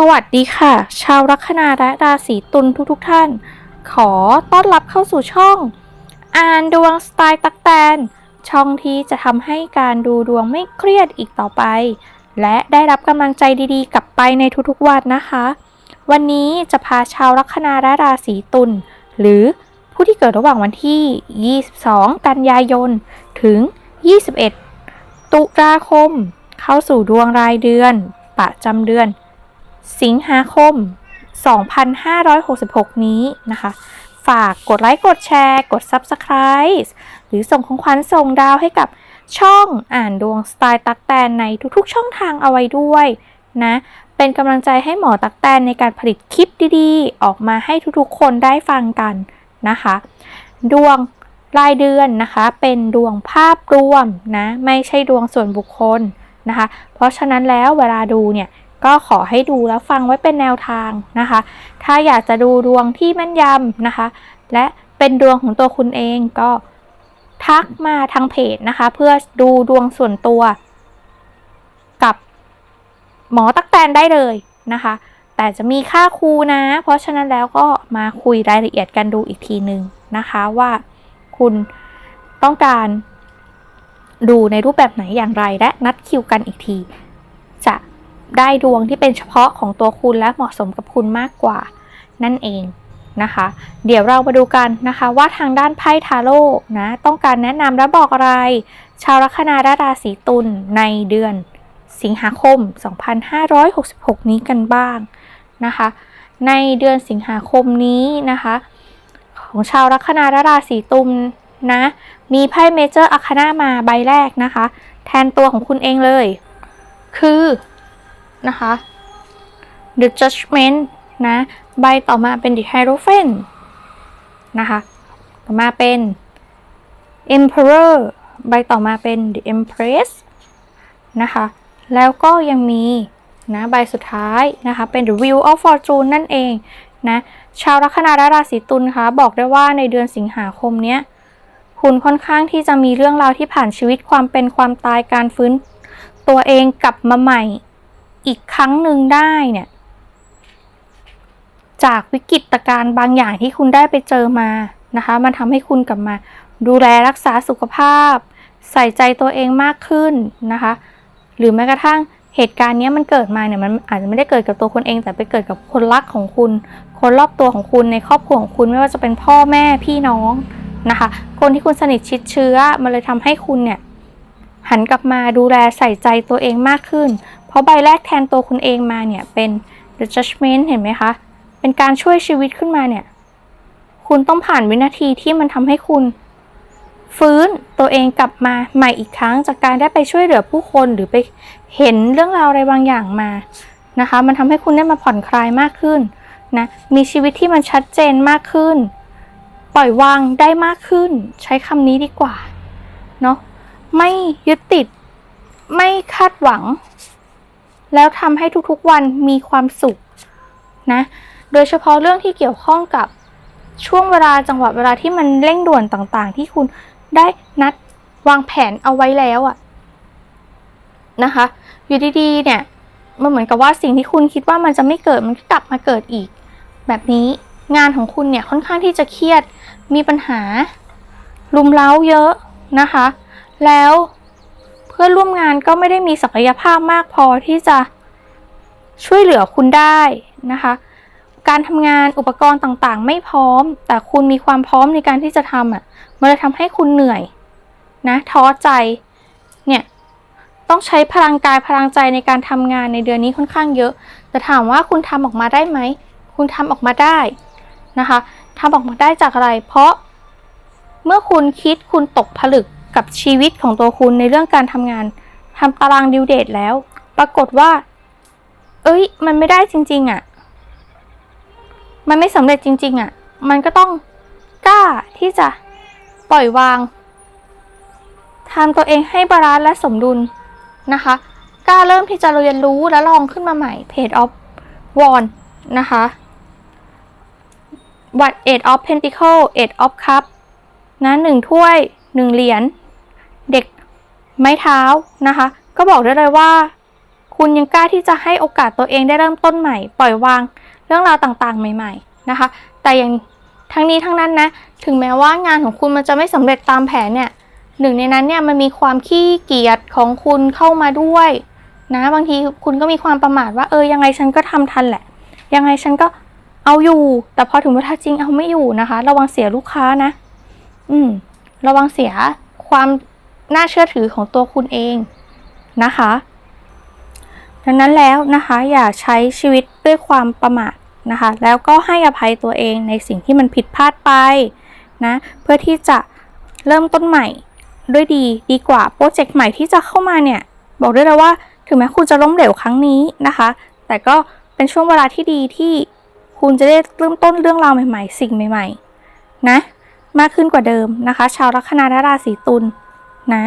สวัสดีค่ะ ชาวลัคนาและราศีตุลทุกๆทท่าน ขอต้อนรับเข้าสู่ช่อง อ่านดวงสไตล์ตักแตน ช่องที่จะทำให้การดูดวงไม่เครียดอีกต่อไป และได้รับกำลังใจดีๆ กลับไปในทุกๆวันนะคะ วันนี้จะพาชาวลัคนาและราศีตุลหรือผู้ที่เกิดระหว่างวันที่ 22 กันยายน ถึง 21 ตุลาคม เข้าสู่ดวงรายเดือนประจำเดือน สิงหาคม 2566 นี้นะคะ ฝากกดไลค์ กดแชร์ กด Subscribe หรือส่งของขวัญส่งดาวให้กับช่องอ่านดวงสไตล์ตักแตนในทุกๆ ช่องทางเอาไว้ด้วยนะ เป็นกำลังใจให้หมอตักแตนในการผลิตคลิปดีๆ ออกมาให้ทุกๆ คนได้ฟังกันนะคะ ดวงรายเดือนนะคะ เป็นดวงภาพรวมนะ ไม่ใช่ดวงส่วนบุคคลนะคะ เพราะฉะนั้นแล้วเวลาดูเนี่ย ก็ขอให้ดูแล้วฟังไว้เป็นแนวทางนะคะ ถ้าอยากจะดูดวงที่แม่นยำนะคะ และเป็นดวงของตัวคุณเองก็ทักมาทางเพจนะคะ เพื่อดูดวงส่วนตัว กับหมอตักแตนได้เลยนะคะ แต่จะมีค่าครูนะ เพราะฉะนั้นแล้วก็มาคุยรายละเอียดกันดูอีกทีหนึ่งนะคะว่าคุณต้องการดูในรูปแบบไหนอย่างไรและนัดคิวกันอีกที ได้ดวงที่เป็นเฉพาะของตัวคุณและเหมาะสมกับคุณมากกว่านั่นเองนะคะ เดี๋ยวเรามาดูกันนะคะว่าทางด้านไพ่ทาโร่นะต้องการแนะนำและบอกอะไร ชาวลัคนาราศีตุลในเดือนสิงหาคม 2566 นี้กันบ้างนะคะ ในเดือนสิงหาคมนี้นะคะ ของชาวลัคนาราศีตุลนะ มีไพ่เมเจอร์อาคานามาใบแรกนะคะ แทนตัวของคุณเองเลย คือ นะคะ The Judgment นะ ใบต่อมาเป็น The Hierophant นะคะ ต่อมาเป็น Emperor ใบต่อมาเป็น The Empress นะคะ แล้วก็ยังมีนะใบสุดท้ายนะคะ เป็น The Wheel of Fortune นั่นเองนะชาวลัคนาราศีตุลคะบอกได้ว่าในเดือนสิงหาคมเนี้ยคุณค่อนข้างที่จะมีเรื่องราวที่ผ่านชีวิตความเป็นความตายการฟื้นตัวเองกลับมาใหม่ อีกครั้งหนึ่งได้เนี่ย จากวิกฤตการณ์บางอย่างที่คุณได้ไปเจอมานะคะ มันทำให้คุณกลับมา ดูแลรักษาสุขภาพ ใส่ใจตัวเองมากขึ้นนะคะ หรือแม้กระทั่งเหตุการณ์นี้มันเกิดมาเนี่ยมันอาจจะไม่ได้เกิดกับตัวคุณเอง แต่ไปเกิดกับคนรักของคุณ คนรอบตัวของคุณในครอบครัวของคุณไม่ว่าจะเป็นพ่อแม่พี่น้องนะคะ คนที่คุณสนิทชิดเชื้อมันเลยทำให้คุณเนี่ยหันกลับมาดูแลใส่ใจตัวเองมากขึ้น ราะใบแรกแทนตัวคุณเองมาเนี่ยเป็น the judgment เห็นไหมคะ เป็นการช่วยชีวิตขึ้นมาเนี่ย คุณต้องผ่านวินาทีที่มันทำให้คุณ ฟื้นตัวเองกลับมาใหม่อีกครั้ง จากการได้ไปช่วยเหลือผู้คนหรือไปเห็นเรื่องราวอะไรบางอย่างมานะคะ มันทำให้คุณได้มาผ่อนคลายมากขึ้นนะมีชีวิตที่มันชัดเจนมากขึ้น ปล่อยวางได้มากขึ้น ใช้คำนี้ดีกว่าเนาะไม่ยึดติด ไม่คาดหวัง แล้วทำให้ทุกๆวันมีความสุขนะ โดยเฉพาะเรื่องที่เกี่ยวข้องกับช่วงเวลาจังหวะเวลาที่มันเร่งด่วนต่างๆ ที่คุณได้นัดวางแผนเอาไว้แล้วอะนะคะ อยู่ดีๆ เนี่ย มันเหมือนกับว่าสิ่งที่คุณคิดว่ามันจะไม่เกิดมันก็กลับมาเกิดอีก แบบนี้งานของคุณเนี่ยค่อนข้างที่จะเครียดมีปัญหา ลุมเล้าเยอะนะคะ แล้ว พื่อนร่วมงานก็ไม่ได้มีศักยภาพมากพอที่จะช่วยเหลือคุณได้นะคะ การทำงานอุปกรณ์ต่างๆ ไม่พร้อม แต่คุณมีความพร้อมในการที่จะทำอะ มันเลยทำให้คุณเหนื่อยนะท้อใจ เนี่ย ต้องใช้พลังกายพลังใจในการทำงานในเดือนนี้ค่อนข้างเยอะ แต่ถามว่าคุณทำออกมาได้ไหม คุณทำออกมาได้นะคะทำออกมาได้จากอะไร เพราะเมื่อคุณคิดคุณตกผลึก กับชีวิตของตัวคุณในเรื่องการทำงานทำตารางดิวเดตแล้ว ปรากฏว่า เอ้ย มันไม่ได้จริง ๆอะ มันไม่สำเร็จจริง ๆอะ มันก็ต้องกล้าที่จะปล่อยวางทำตัวเองให้บาลานซ์และสมดุลนะคะ กล้าเริ่มที่จะเรียนรู้และลองขึ้นมาใหม่ Page of w a n d นะคะวัด Eight of Pentacle Eight of Cup นะหนึ่งถ้วยหนึ่งเหรียญ เด็กไม้เท้านะคะ ก็บอกได้เลยว่า คุณยังกล้าที่จะให้โอกาสตัวเองได้เริ่มต้นใหม่ ปล่อยวางเรื่องราวต่างๆ ใหม่ ๆนะคะ แต่อย่างทั้งนี้ทั้งนั้นนะถึงแม้ว่างานของคุณมันจะไม่สำเร็จตามแผนเนี่ยหนึ่งในนั้นเนี่ยมันมีความขี้เกียจของคุณเข้ามาด้วยนะบางทีคุณก็มีความประมาทว่าเออยังไงฉันก็ทำทันแหละ ยังไงฉันก็เอาอยู่ แต่พอถึงเวลาจริงเอาไม่อยู่นะคะ ระวังเสียลูกค้านะ อืม ระวังเสียความ น่าเชื่อถือของตัวคุณเองนะคะ ดังนั้นแล้วนะคะอย่าใช้ชีวิตด้วยความประมาทนะคะ แล้วก็ให้อภัยตัวเองในสิ่งที่มันผิดพลาดไปนะเพื่อที่จะเริ่มต้นใหม่ด้วยดีดีกว่าโปรเจกต์ใหม่ที่จะเข้ามาเนี่ย บอกได้เลยว่าถึงแม้คุณจะล้มเหลวครั้งนี้นะคะ แต่ก็เป็นช่วงเวลาที่ดีที่คุณจะได้เริ่มต้นเรื่องราวใหม่ ๆ สิ่งใหม่ ๆ นะ มากขึ้นกว่าเดิมนะคะ ชาวลัคนาราศีตุล นะ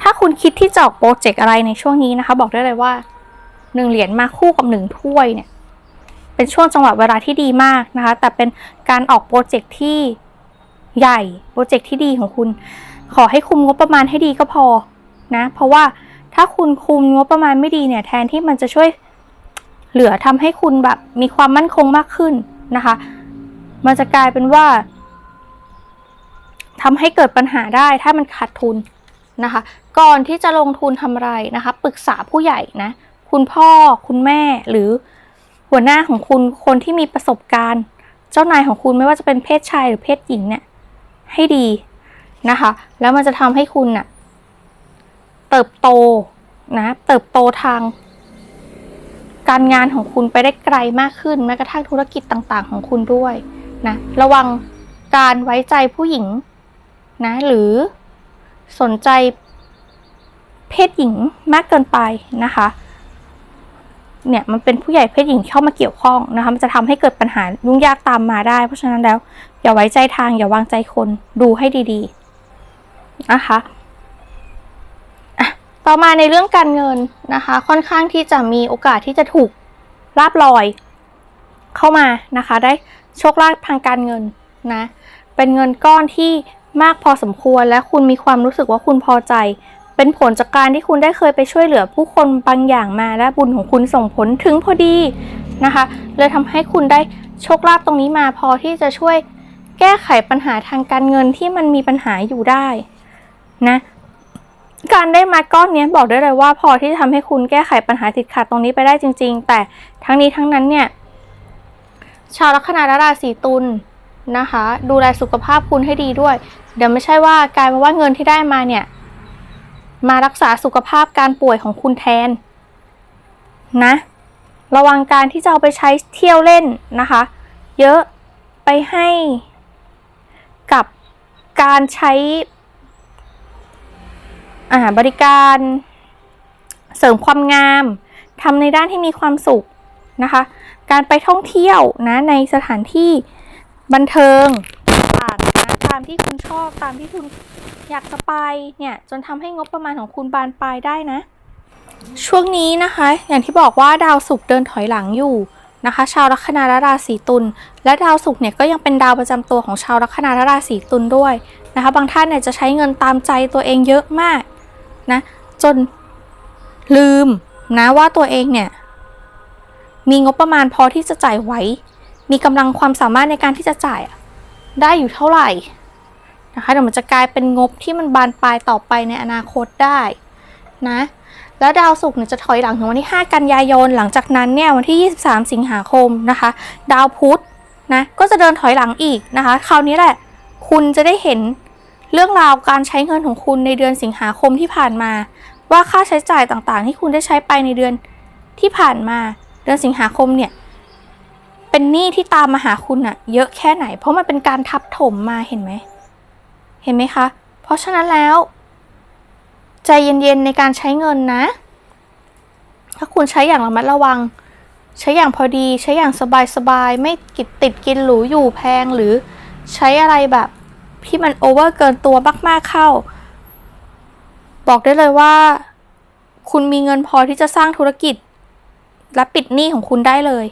ถ้าคุณคิดที่จะออกโปรเจกต์อะไรในช่วงนี้นะคะ บอกได้เลยว่าหนึ่งเหรียญมาคู่กับหนึ่งถ้วยเนี่ย เป็นช่วงจังหวะเวลาที่ดีมากนะคะ แต่เป็นการออกโปรเจกต์ที่ใหญ่โปรเจกต์ที่ดีของคุณ ขอให้คุมงบประมาณให้ดีก็พอนะ เพราะว่าถ้าคุณคุมงบประมาณไม่ดีเนี่ย แทนที่มันจะช่วยเหลือทำให้คุณแบบมีความมั่นคงมากขึ้นนะคะ มันจะกลายเป็นว่า ทำให้เกิดปัญหาได้ถ้ามันขาดทุนนะคะ ก่อนที่จะลงทุนทำอะไรนะคะ ปรึกษาผู้ใหญ่นะ คุณพ่อคุณแม่หรือหัวหน้าของคุณคนที่มีประสบการณ์ เจ้านายของคุณไม่ว่าจะเป็นเพศชายหรือเพศหญิงเนี่ยให้ดีนะคะ แล้วมันจะทำให้คุณน่ะเติบโตนะ เติบโตทาง การงานของคุณไปได้ไกลมากขึ้นแม้กระทั่งธุรกิจต่างๆ ของคุณด้วยนะระวังการไว้ใจผู้หญิง นะหรือสนใจเพศหญิงมากเกินไปนะคะ เนี่ยมันเป็นผู้ใหญ่เพศหญิงเข้ามาเกี่ยวข้องนะคะมันจะทำให้เกิดปัญหายุ่งยากตามมาได้ เพราะฉะนั้นแล้วอย่าไว้ใจทางอย่าวางใจคนดูให้ดีๆนะคะต่อมาในเรื่องการเงินนะคะ ค่อนข้างที่จะมีโอกาสที่จะถูกลาบลอยเข้ามานะคะ ได้โชคลาภทางการเงินนะเป็นเงินก้อนที่ มากพอสมควร และคุณมีความรู้สึกว่าคุณพอใจ เป็นผลจากการที่คุณได้เคยไปช่วยเหลือผู้คนบางอย่างมาและบุญของคุณส่งผลถึงพอดีนะคะเลยทำให้คุณได้โชคลาภตรงนี้มาพอที่จะช่วยแก้ไขปัญหาทางการเงินที่มันมีปัญหาอยู่ได้นะการได้มาก้อนนี้บอกได้เลยว่าพอที่จะทำให้คุณแก้ไขปัญหาติดขัดตรงนี้ไปได้จริง ๆ แต่ทั้งนี้ทั้งนั้นเนี่ย ชาวลัคนาราศีตุลนะคะ ดูแลสุขภาพคุณให้ดีด้วย เดี๋ยวไม่ใช่ว่ากลายเป็นว่าเงินที่ได้มาเนี่ย มารักษาสุขภาพการป่วยของคุณแทน นะ ระวังการที่จะเอาไปใช้เที่ยวเล่นนะคะ เยอะไปให้กับการใช้อ่าบริการเสริมความงามทำในด้านที่มีความสุขนะคะ การไปท่องเที่ยวนะในสถานที่บันเทิง ตามที่คุณชอบตามที่คุณอยากจะไปเนี่ยจนทำให้งบประมาณของคุณบานปลายได้นะ ช่วงนี้นะคะ อย่างที่บอกว่าดาวศุกร์เดินถอยหลังอยู่นะคะ ชาวลัคนาและราศีตุลและดาวศุกร์เนี่ยก็ยังเป็นดาวประจำตัวของชาวลัคนาและราศีตุลด้วยนะคะ บางท่านเนี่ยจะใช้เงินตามใจตัวเองเยอะมากนะจนลืมนะว่าตัวเองเนี่ยมีงบประมาณพอที่จะจ่ายไหวมีกำลังความสามารถในการที่จะจ่ายได้อยู่เท่าไหร่ นะคะเดี๋ยวมันจะกลายเป็นงบที่มันบานปลายต่อไปในอนาคตได้นะแล้วดาวศุกร์เนี่ยจะถอยหลังถึงวันที่ 5 กันยายน หลังจากนั้นเนี่ยวันที่ 23 สิงหาคมนะคะ ดาวพุธนะก็จะเดินถอยหลังอีกนะคะ คราวนี้แหละ คุณจะได้เห็นเรื่องราวการใช้เงินของคุณในเดือนสิงหาคมที่ผ่านมา ว่าค่าใช้จ่ายต่างๆ ที่คุณได้ใช้ไปในเดือนที่ผ่านมาเดือนสิงหาคมเนี่ยเป็นหนี้ที่ตามมาหาคุณอะเยอะแค่ไหน เพราะมันเป็นการทับถมมาเห็นไหม ห็นไหมคะ เพราะฉะนั้นแล้ว ใจเย็นๆในการใช้เงินนะ ถ้าคุณใช้อย่างระมัดระวัง ใช้อย่างพอดีใช้อย่างสบายๆ ไม่กิดติดกินหรูอยู่แพงหรือใช้อะไรแบบที่มันโอเวอร์เกินตัวมากๆเข้า บอกได้เลยว่า คุณมีเงินพอที่จะสร้างธุรกิจ และปิดหนี้ของคุณได้เลย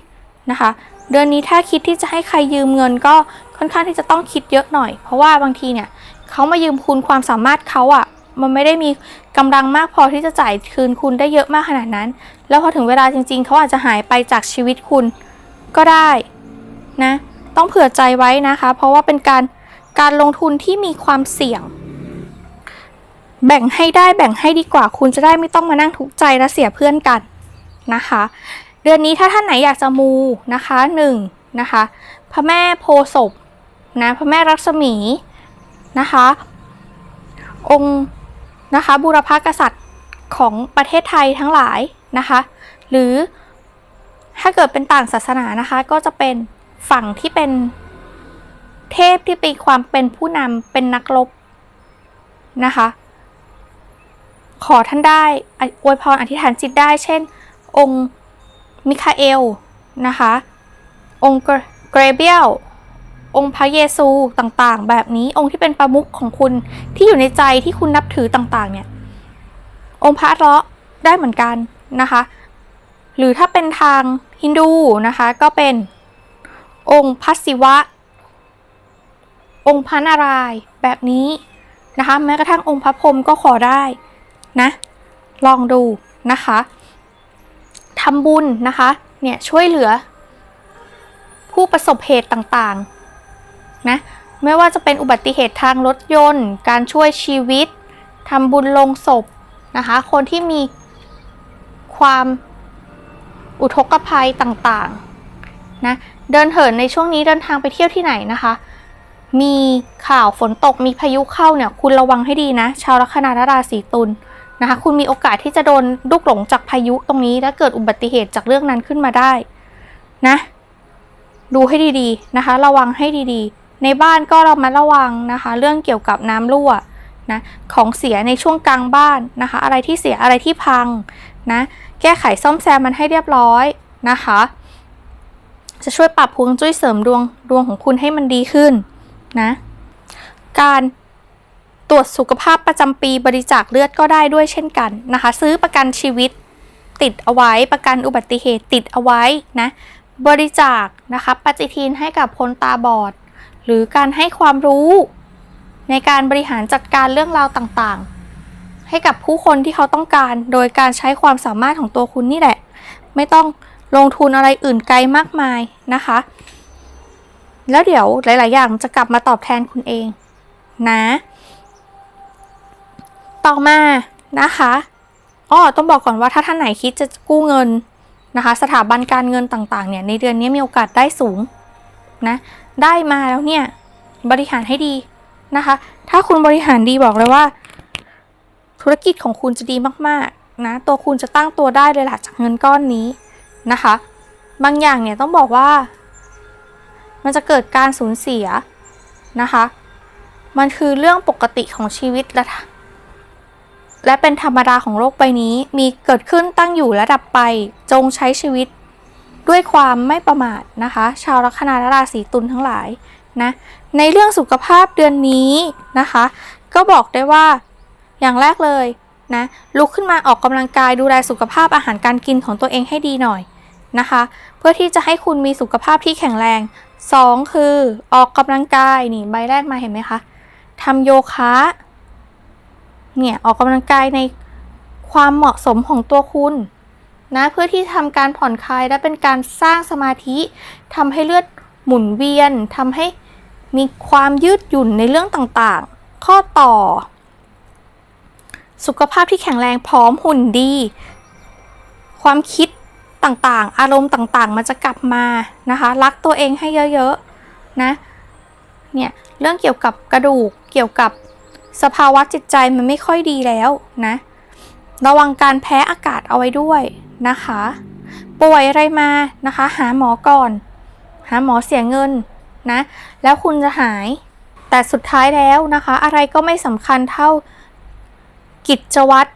นะคะ เดือนนี้ถ้าคิดที่จะให้ใครยืมเงินก็ค่อนข้างที่จะต้องคิดเยอะหน่อย เพราะว่าบางทีเนี่ย เขามายืมคุณความสามารถเขาอะมันไม่ได้มีกำลังมากพอที่จะจ่ายคืนคุณได้เยอะมากขนาดนั้น แล้วพอถึงเวลาจริง ๆ เขาอาจจะหายไปจากชีวิตคุณก็ได้นะ ต้องเผื่อใจไว้นะคะ เพราะว่าเป็นการการลงทุนที่มีความเสี่ยง แบ่งให้ได้แบ่งให้ดีกว่าคุณจะได้ไม่ต้องมานั่งทุกข์ใจและเสียเพื่อนกันนะคะ เดือนนี้ถ้าท่านไหนอยากจะมูนะคะหนึ่งนะคะพระแม่โพศพนะพระแม่รักษมี นะคะ องค์นะคะบูรพากษัตริย์ของประเทศไทยทั้งหลายนะคะ หรือถ้าเกิดเป็นต่างศาสนานะคะ ก็จะเป็นฝั่งที่เป็นเทพที่ปีความเป็นผู้นำเป็นนักรบนะคะ ขอท่านได้ออวยพรอธิษฐานจิตได้ เช่น องค์มิคาเอลนะคะ องค์เกรเบียล องค์พระเยซูต่างๆ แบบนี้องค์ที่เป็นประมุขของคุณที่อยู่ในใจที่คุณนับถือต่างๆ เนี่ย องค์พระเลาะได้เหมือนกันนะคะ หรือถ้าเป็นทางฮินดูนะคะ ก็เป็นองค์พระศิวะ องค์พระนารายณ์แบบนี้นะคะ แม้กระทั่งองค์พระพรหมก็ขอได้นะ ลองดูนะคะทำบุญนะคะ เนี่ยช่วยเหลือผู้ประสบเหตุต่างๆ นะ ไม่ว่าจะเป็นอุบัติเหตุทางรถยนต์ การช่วยชีวิตทำบุญลงศพนะคะ คนที่มีความอุทกภัยต่างๆนะ เดินเหินในช่วงนี้เดินทางไปเที่ยวที่ไหนนะคะ มีข่าวฝนตกมีพายุเข้าเนี่ย คุณระวังให้ดีนะ ชาวลัคนาราศีตุลนะคะ คุณมีโอกาสที่จะโดนลูกหลงจากพายุตรงนี้ และเกิดอุบัติเหตุจากเรื่องนั้นขึ้นมาได้นะ ดูให้ดีๆนะคะ ระวังให้ดีๆ ในบ้านก็เรามาระวังนะคะ เรื่องเกี่ยวกับน้ำรั่วนะของเสียในช่วงกลางบ้านนะคะ อะไรที่เสียอะไรที่พังนะแก้ไขซ่อมแซมมันให้เรียบร้อยนะคะ จะช่วยปรับพวงจุ้ยเสริมดวงดวงของคุณให้มันดีขึ้นนะการตรวจสุขภาพประจำปีบริจาคเลือดก็ได้ด้วยเช่นกันนะคะ ซื้อประกันชีวิตติดเอาไว้ประกันอุบัติเหตุติดเอาไว้นะบริจาคนะคะปฏิทินให้กับคนตาบอด หรือการให้ความรู้ ในการบริหารจัดการเรื่องราวต่างๆ ให้กับผู้คนที่เขาต้องการ โดยการใช้ความสามารถของตัวคุณนี่แหละ ไม่ต้องลงทุนอะไรอื่นไกลมากมายนะคะ แล้วเดี๋ยวหลาย ๆ อย่างจะกลับมาตอบแทนคุณเองนะ ต่อมานะคะอ้อต้องบอกก่อนว่าถ้าท่านไหนคิดจะกู้เงินนะคะ สถาบันการเงินต่าง ๆ เนี่ย ในเดือนนี้มีโอกาสได้สูงนะ ได้มาแล้วเนี่ย บริหารให้ดีนะคะ ถ้าคุณบริหารดีบอกเลยว่า ธุรกิจของคุณจะดีมากๆนะตัวคุณจะตั้งตัวได้เลยหลักจากเงินก้อนนี้นะคะ บางอย่างเนี่ยต้องบอกว่า มันจะเกิดการสูญเสียนะคะ มันคือเรื่องปกติของชีวิตและและเป็นธรรมดาของโลกใบนี้มีเกิดขึ้นตั้งอยู่และดับไปจงใช้ชีวิต ด้วยความไม่ประมาทนะคะ ชาวลัคนาราศีตุลทั้งหลายนะในเรื่องสุขภาพเดือนนี้นะคะ ก็บอกได้ว่าอย่างแรกเลยนะลุกขึ้นมาออกกำลังกายดูแลสุขภาพอาหารการกินของตัวเองให้ดีหน่อยนะคะ เพื่อที่จะให้คุณมีสุขภาพที่แข็งแรง 2 คือออกกำลังกายนี่ใบแรกมาเห็นไหมคะทำโยคะเนี่ยออกกำลังกายในความเหมาะสมของตัวคุณ นะเพื่อที่ทำการผ่อนคลายและเป็นการสร้างสมาธิทำให้เลือดหมุนเวียนทำให้มีความยืดหยุ่นในเรื่องต่างๆ ข้อต่อ สุขภาพที่แข็งแรงพร้อมหุ่นดี ความคิดต่างๆ อารมณ์ต่างๆ มันจะกลับมานะคะ รักตัวเองให้เยอะๆ นะ เนี่ย เรื่องเกี่ยวกับกระดูก เกี่ยวกับสภาวะจิตใจมันไม่ค่อยดีแล้วนะ ระวังการแพ้อากาศเอาไว้ด้วย นะคะ ป่วยอะไรมานะคะ หาหมอก่อน หาหมอเสียเงินนะ แล้วคุณจะหาย แต่สุดท้ายแล้วนะคะ อะไรก็ไม่สำคัญเท่ากิจวัตร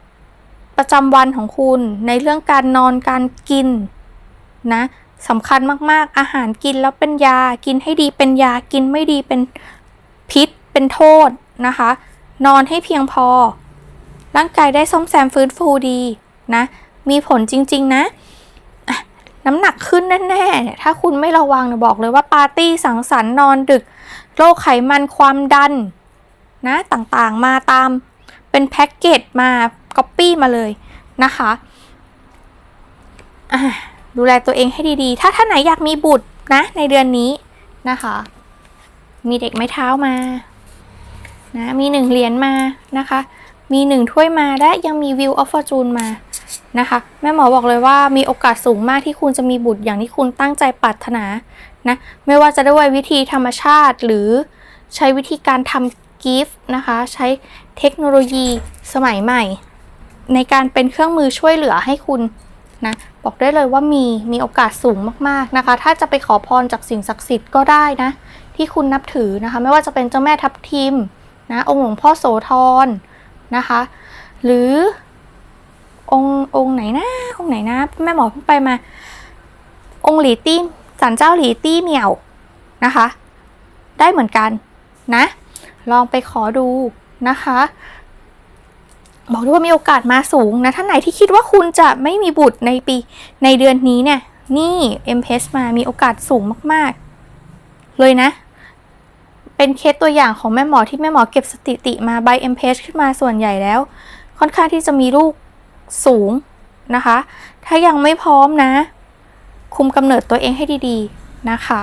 ประจำวันของคุณในเรื่องการนอนการกินนะสำคัญมาก ๆ อาหารกินแล้วเป็นยา กินให้ดีเป็นยา กินไม่ดีเป็นพิษ เป็นโทษนะคะ นอนให้เพียงพอ ร่างกายได้ซ่อมแซมฟื้นฟูดีนะ มีผลจริง ๆ นะน้ำหนักขึ้นแน่ๆเนี่ยถ้าคุณไม่ระวังเนี่ยบอกเลยว่าปาร์ตี้สังสรรค์นอนดึก โรคไขมันความดันนะต่างๆมาตามเป็นแพ็กเกจมาก๊อปปี้มาเลยนะคะดูแลตัวเองให้ดีๆ ถ้าท่านไหนอยากมีบุตรนะ ในเดือนนี้นะคะ มีเด็กไม้เท้ามานะมีหนึ่งเหรียญมานะคะ มีหนึ่งถ้วยมาและยังมีวิวออฟฟอร์จูนมา นะคะ แม่หมอบอกเลยว่ามีโอกาสสูงมากที่คุณจะมีบุตรอย่างที่คุณตั้งใจปรารถนานะไม่ว่าจะด้วยวิธีธรรมชาติหรือใช้วิธีการทำกิฟต์นะคะ ใช้เทคโนโลยีสมัยใหม่ ในการเป็นเครื่องมือช่วยเหลือให้คุณนะบอกได้เลยว่ามีมีโอกาสสูงมากๆนะคะ ถ้าจะไปขอพรจากสิ่งศักดิ์สิทธิ์ก็ได้นะ ที่คุณนับถือนะคะ ไม่ว่าจะเป็นเจ้าแม่ทับทิมนะองค์หลวงพ่อโสธรนะคะ หรือ องค์องค์ไหนนะองค์ไหนนะแม่หมอเพิ่งไปมา องค์หลีตี้สันเจ้าหลีตี้เหมียวนะคะ ได้เหมือนกันนะ ลองไปขอดูนะคะ บอกด้วยว่ามีโอกาสมาสูงนะท่านไหนที่คิดว่าคุณจะไม่มีบุตรในปีในเดือนนี้เนี่ย นี่เอ็มเพสมามีโอกาสสูงมาก ๆ เลยนะเป็นเคสตัวอย่างของแม่หมอที่แม่หมอเก็บสถิติมาใบเอ็มเพสขึ้นมาส่วนใหญ่แล้ว ค่อนข้างที่จะมีลูก สูงนะคะ ถ้ายังไม่พร้อมนะ คุมกำเนิดตัวเองให้ดีๆนะคะ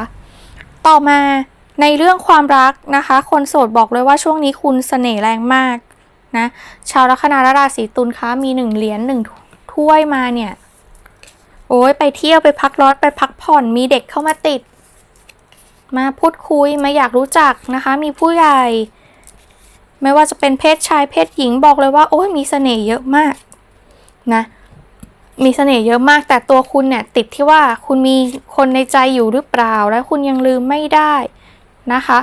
ต่อมาในเรื่องความรักนะคะ คนโสดบอกเลยว่าช่วงนี้คุณเสน่ห์แรงมากนะ ชาวลัคนาราศีตุลคะมีหนึ่งเหรียญหนึ่งถ้วยมาเนี่ย โอ้ยไปเที่ยวไปพักร้อนไปพักผ่อนมีเด็กเข้ามาติด มาพูดคุยมาอยากรู้จักนะคะ มีผู้ใหญ่ ไม่ว่าจะเป็นเพศชายเพศหญิงบอกเลยว่า โอ้ยมีเสน่ห์เยอะมาก นะมีเสน่ห์เยอะมากแต่ตัวคุณเนี่ยติดที่ว่าคุณมีคนในใจอยู่หรือเปล่า และคุณยังลืมไม่ได้นะคะ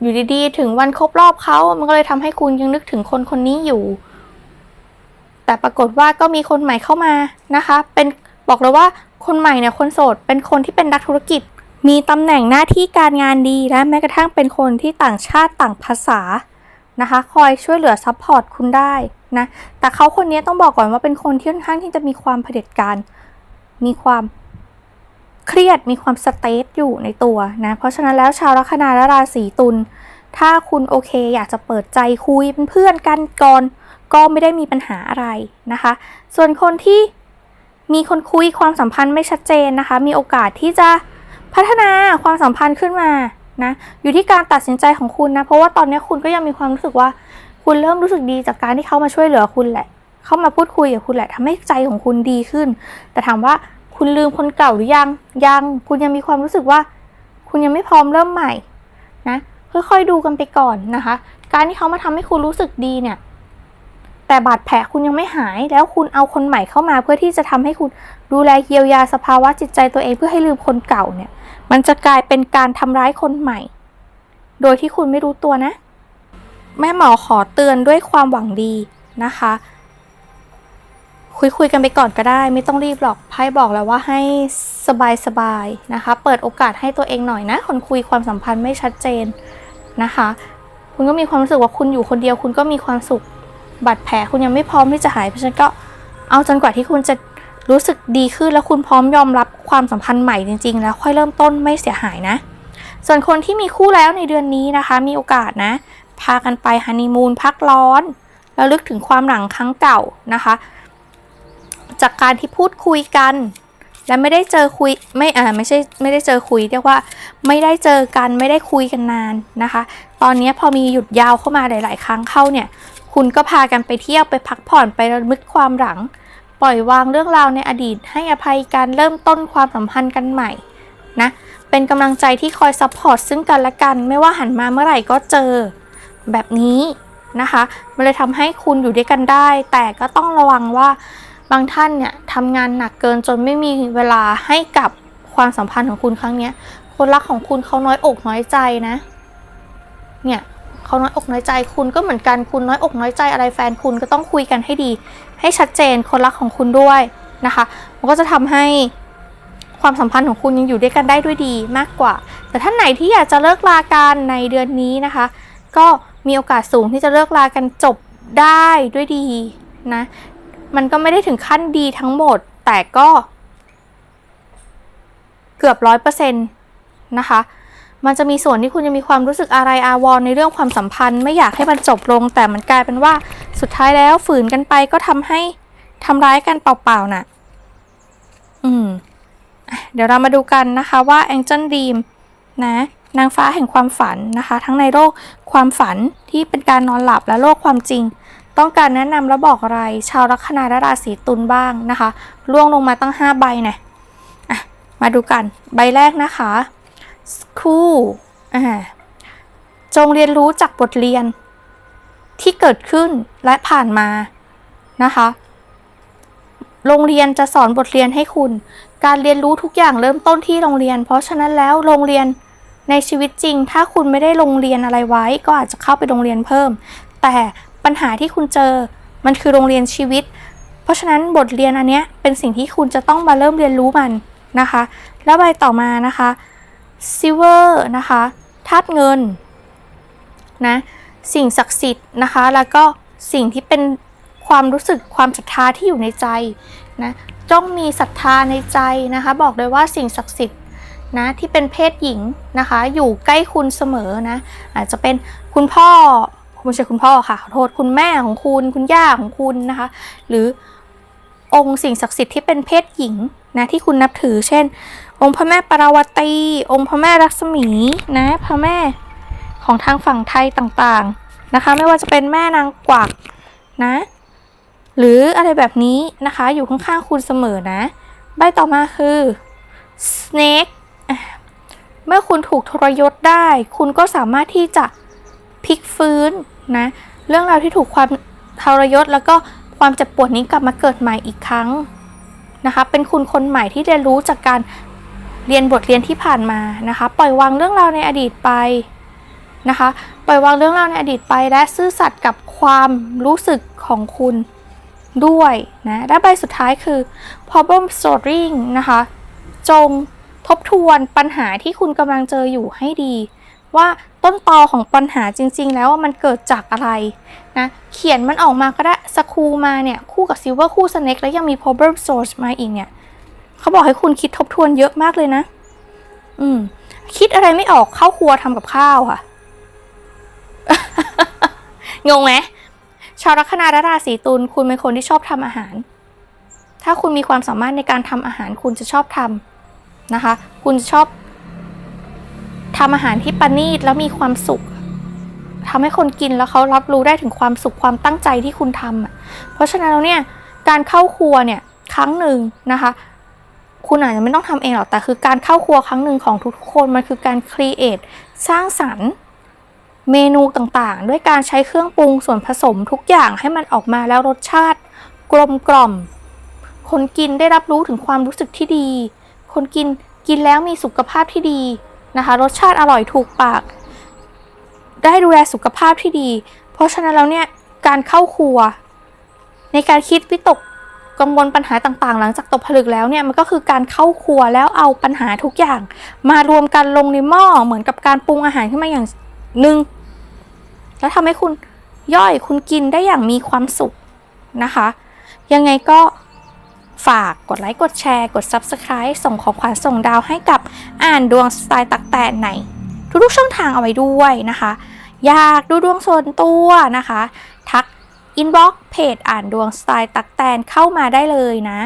อยู่ดีๆ ถึงวันครบรอบเขามันก็เลยทำให้คุณยังนึกถึงคนคนนี้อยู่ แต่ปรากฏว่าก็มีคนใหม่เข้ามานะคะ เป็นบอกเลยว่าคนใหม่เนี่ยคนโสดเป็นคนที่เป็นนักธุรกิจ มีตำแหน่งหน้าที่การงานดีและแม้กระทั่งเป็นคนที่ต่างชาติต่างภาษานะคะ คอยช่วยเหลือซัพพอร์ตคุณได้ นะ แต่เขาคนนี้ต้องบอกก่อนว่าเป็นคนที่ค่อนข้างที่จะมีความเผด็จการ มีความเครียด มีความสเตทอยู่ในตัวนะ เพราะฉะนั้นแล้วชาวลัคนาและราศีตุล ถ้าคุณโอเคอยากจะเปิดใจคุยเป็นเพื่อนกันก่อนก็ไม่ได้มีปัญหาอะไรนะคะ ส่วนคนที่มีคนคุยความสัมพันธ์ไม่ชัดเจนนะคะ มีโอกาสที่จะพัฒนาความสัมพันธ์ขึ้นมานะ อยู่ที่การตัดสินใจของคุณนะ เพราะว่าตอนนี้คุณก็ยังมีความรู้สึกว่า คุณเริ่มรู้สึกดีจากการที่เขามาช่วยเหลือคุณแหละ เขามาพูดคุยกับคุณแหละทำให้ใจของคุณดีขึ้น แต่ถามว่าคุณลืมคนเก่าหรือยัง ยัง คุณยังมีความรู้สึกว่า คุณยังไม่พร้อมเริ่มใหม่นะ ค่อยๆดูกันไปก่อนนะคะ การที่เขามาทำให้คุณรู้สึกดีเนี่ย แต่บาดแผลคุณยังไม่หาย แล้วคุณเอาคนใหม่เข้ามา เพื่อที่จะทำให้คุณดูแลเยียวยาสภาวะจิตใจตัวเองเพื่อให้ลืมคนเก่าเนี่ย มันจะกลายเป็นการทำร้ายคนใหม่ โดยที่คุณไม่รู้ตัวนะ แม่หมอขอเตือนด้วยความหวังดีนะคะ คุยคุยกันไปก่อนก็ได้ ไม่ต้องรีบหรอกไพ่บอกแล้วว่าให้สบายสบายๆนะคะ เปิดโอกาสให้ตัวเองหน่อยนะคนคุยความสัมพันธ์ไม่ชัดเจนนะคะ คุณก็มีความรู้สึกว่าคุณอยู่คนเดียว คุณก็มีความสุขบาดแผลคุณยังไม่พร้อมที่จะหายเพราะฉะนั้นก็เอาจนกว่าที่คุณจะรู้สึกดีขึ้นแล้วคุณพร้อมยอมรับความสัมพันธ์ใหม่จริง ๆ แล้วค่อยเริ่มต้นไม่เสียหายนะ ส่วนคนที่มีคู่แล้วในเดือนนี้นะคะ มีโอกาสนะ พากันไปฮันนีมูนพักร้อน แล้วลึกถึงความหลังครั้งเก่านะคะ จากการที่พูดคุยกัน และไม่ได้เจอคุยไม่อ่าไม่ใช่ไม่ได้เจอคุยเรียกว่าไม่ได้เจอกันไม่ได้คุยกันนานนะคะ ตอนนี้พอมีหยุดยาวเข้ามาหลาย ๆ ครั้งเข้าเนี่ย คุณก็พากันไปเที่ยวไปพักผ่อนไประลึกความหลัง ปล่อยวางเรื่องราวในอดีต ให้อภัยกันเริ่มต้นความสัมพันธ์กันใหม่นะเป็นกำลังใจที่คอยซัพพอร์ตซึ่งกันและกัน ไม่ว่าหันมาเมื่อไหร่ก็เจอ แบบนี้นะคะมันเลยทำให้คุณอยู่ด้วยกันได้ แต่ก็ต้องระวังว่าบางท่านเนี่ยทำงานหนักเกินจนไม่มีเวลาให้กับความสัมพันธ์ของคุณครั้งนี้คนรักของคุณเขาน้อยอกน้อยใจนะ เนี่ยเขาน้อยอกน้อยใจคุณก็เหมือนกันคุณน้อยอกน้อยใจอะไรแฟนคุณก็ต้องคุยกันให้ดี ให้ชัดเจนคนรักของคุณด้วยนะคะมันก็จะทำให้ความสัมพันธ์ของคุณยังอยู่ด้วยกันได้ด้วยดีมากกว่า แต่ท่านไหนที่อยากจะเลิกลากันในเดือนนี้นะคะ ก็ มีโอกาสสูงที่จะเลิกลากันจบได้ด้วยดีนะ มันก็ไม่ได้ถึงขั้นดีทั้งหมด แต่ก็ เกือบร้อยเปอร์เซ็นต์นะคะ มันจะมีส่วนที่คุณจะมีความรู้สึกอะไรอาวรในเรื่องความสัมพันธ์ ไม่อยากให้มันจบลง แต่มันกลายเป็นว่าสุดท้ายแล้วฝืนกันไปก็ทำให้ทำร้ายกันเปล่าๆน่ะ อืมอะเดี๋ยวเรามาดูกันนะคะว่า Angel Dream นะ นางฟ้าแห่งความฝันนะคะ ทั้งในโลกความฝันที่เป็นการนอนหลับและโลกความจริง ต้องการแนะนำและบอกอะไร ชาวลัคนาและราศีตุลบ้างนะคะล่วงลงมาตั้ง 5 ใบเนี่ยอะมาดูกันใบแรกนะคะคู่อ่าจงเรียนรู้จากบทเรียนที่เกิดขึ้นและผ่านมานะคะ โรงเรียนจะสอนบทเรียนให้คุณ การเรียนรู้ทุกอย่างเริ่มต้นที่โรงเรียน เพราะฉะนั้นแล้วโรงเรียน ในชีวิตจริง ถ้าคุณไม่ได้โรงเรียนอะไรไว้ ก็อาจจะเข้าไปโรงเรียนเพิ่ม แต่ปัญหาที่คุณเจอมันคือโรงเรียนชีวิต เพราะฉะนั้นบทเรียนอันเนี้ยเป็นสิ่งที่คุณจะต้องมาเริ่มเรียนรู้มันนะคะ แล้วใบต่อมานะคะซิลเวอร์นะคะธาตุเงินนะสิ่งศักดิ์สิทธิ์นะคะ แล้วก็สิ่งที่เป็นความรู้สึกความศรัทธาที่อยู่ในใจนะต้องมีศรัทธาในใจนะคะ บอกเลยว่าสิ่งศักดิ์สิทธิ์ นะที่เป็นเพศหญิงนะคะ อยู่ใกล้คุณเสมอนะ อาจจะเป็นคุณพ่อไม่ใช่คุณพ่อค่ะขอโทษคุณแม่ของคุณคุณย่าของคุณนะคะ หรือองค์สิ่งศักดิ์สิทธิ์ที่เป็นเพศหญิงนะที่คุณนับถือ เช่น องค์พระแม่ปาราวตี องค์พระแม่ลักษมีนะพระแม่ของทางฝั่งไทยต่างๆนะคะ ไม่ว่าจะเป็นแม่นางกวักนะ หรืออะไรแบบนี้นะคะ อยู่ข้างๆคุณเสมอนะ ใบต่อมาคือ snake เมื่อคุณถูกทรยศได้ คุณก็สามารถที่จะพลิกฟื้นนะเรื่องราวที่ถูกความทรยศแล้วก็ความเจ็บปวดนี้กลับมาเกิดใหม่อีกครั้งนะคะเป็นคุณคนใหม่ที่เรียนรู้จากการเรียนบทเรียนที่ผ่านมานะคะ ปล่อยวางเรื่องราวในอดีตไปนะคะ ปล่อยวางเรื่องราวในอดีตไป และซื่อสัตย์กับความรู้สึกของคุณด้วยนะและใบสุดท้ายคือ problem solving นะคะ จง ทบทวนปัญหาที่คุณกำลังเจออยู่ให้ดี ว่าต้นตอของปัญหาจริง ๆ แล้วว่ามันเกิดจากอะไรนะเขียนมันออกมาก็ได้สคูมาเนี่ยคู่กับซิลเวอร์คู่สเน็กแล้วยังมี problem source มาอีกเนี่ยเขาบอกให้คุณคิดทบทวนเยอะมากเลยนะ อืม คิดอะไรไม่ออกเข้าครัวทำกับข้าวค่ะ งงไหมชาวลัคนาราศีตุลคุณเป็นคนที่ชอบทำอาหาร ถ้าคุณมีความสามารถในการทำอาหารคุณจะชอบทำ นะคะ คุณชอบทำอาหารที่ประณีตแล้วมีความสุขทำให้คนกินแล้วเขารับรู้ได้ถึงความสุขความตั้งใจที่คุณทำเพราะฉะนั้นแล้วเนี่ยการเข้าครัวเนี่ยครั้งหนึ่งนะคะ คุณอาจจะไม่ต้องทำเองหรอกแต่คือการเข้าครัวครั้งหนึ่งของทุกคนมันคือการครีเอทสร้างสรรค์เมนูต่างๆ ด้วยการใช้เครื่องปรุงส่วนผสมทุกอย่างให้มันออกมาแล้วรสชาติ กลมกล่อม คนกินได้รับรู้ถึงความรู้สึกที่ดี คนกินกินแล้วมีสุขภาพที่ดีนะคะ รสชาติอร่อยถูกปาก ได้ดูแลสุขภาพที่ดี เพราะฉะนั้นแล้วเนี่ยการเข้าครัว ในการคิดวิตกกังวลปัญหาต่างๆ หลังจากตกผลึกแล้วเนี่ยมันก็คือการเข้าครัวแล้วเอาปัญหาทุกอย่าง มารวมกันลงในหม้อเหมือนกับการปรุงอาหารขึ้นมาอย่างหนึ่งแล้วทำให้คุณย่อยคุณกินได้อย่างมีความสุขนะคะ ยังไงก็ ฝากกดไลค์กดแชร์ กด Subscribe ส่งของขวัญส่งดาวให้กับอ่านดวงสไตล์ตักแต่ในทุกๆช่องทางเอาไว้ด้วยนะคะ อยากดูดวงส่วนตัวนะคะ ทักอินบ็อกเพจอ่านดวงสไตล์ตักแตนเข้ามาได้เลยนะ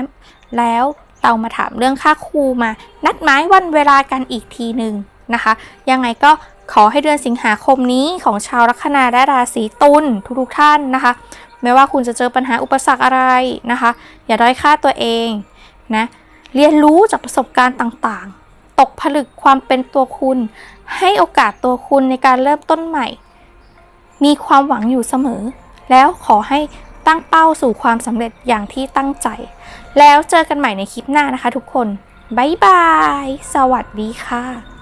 แล้วเรามาถามเรื่องค่าครูมา นัดหมายวันเวลากันอีกทีหนึ่งนะคะ ยังไงก็ขอให้เดือนสิงหาคมนี้ของชาวลัคนาและราศีตุลทุกๆท่านนะคะ ไม่ว่าคุณจะเจอปัญหาอุปสรรคอะไรนะคะ อย่าด้อยค่าตัวเองนะเรียนรู้จากประสบการณ์ต่างๆ ตกผลึกความเป็นตัวคุณ ให้โอกาสตัวคุณในการเริ่มต้นใหม่ มีความหวังอยู่เสมอ แล้วขอให้ตั้งเป้าสู่ความสำเร็จอย่างที่ตั้งใจ แล้วเจอกันใหม่ในคลิปหน้านะคะทุกคน บ๊ายบาย สวัสดีค่ะ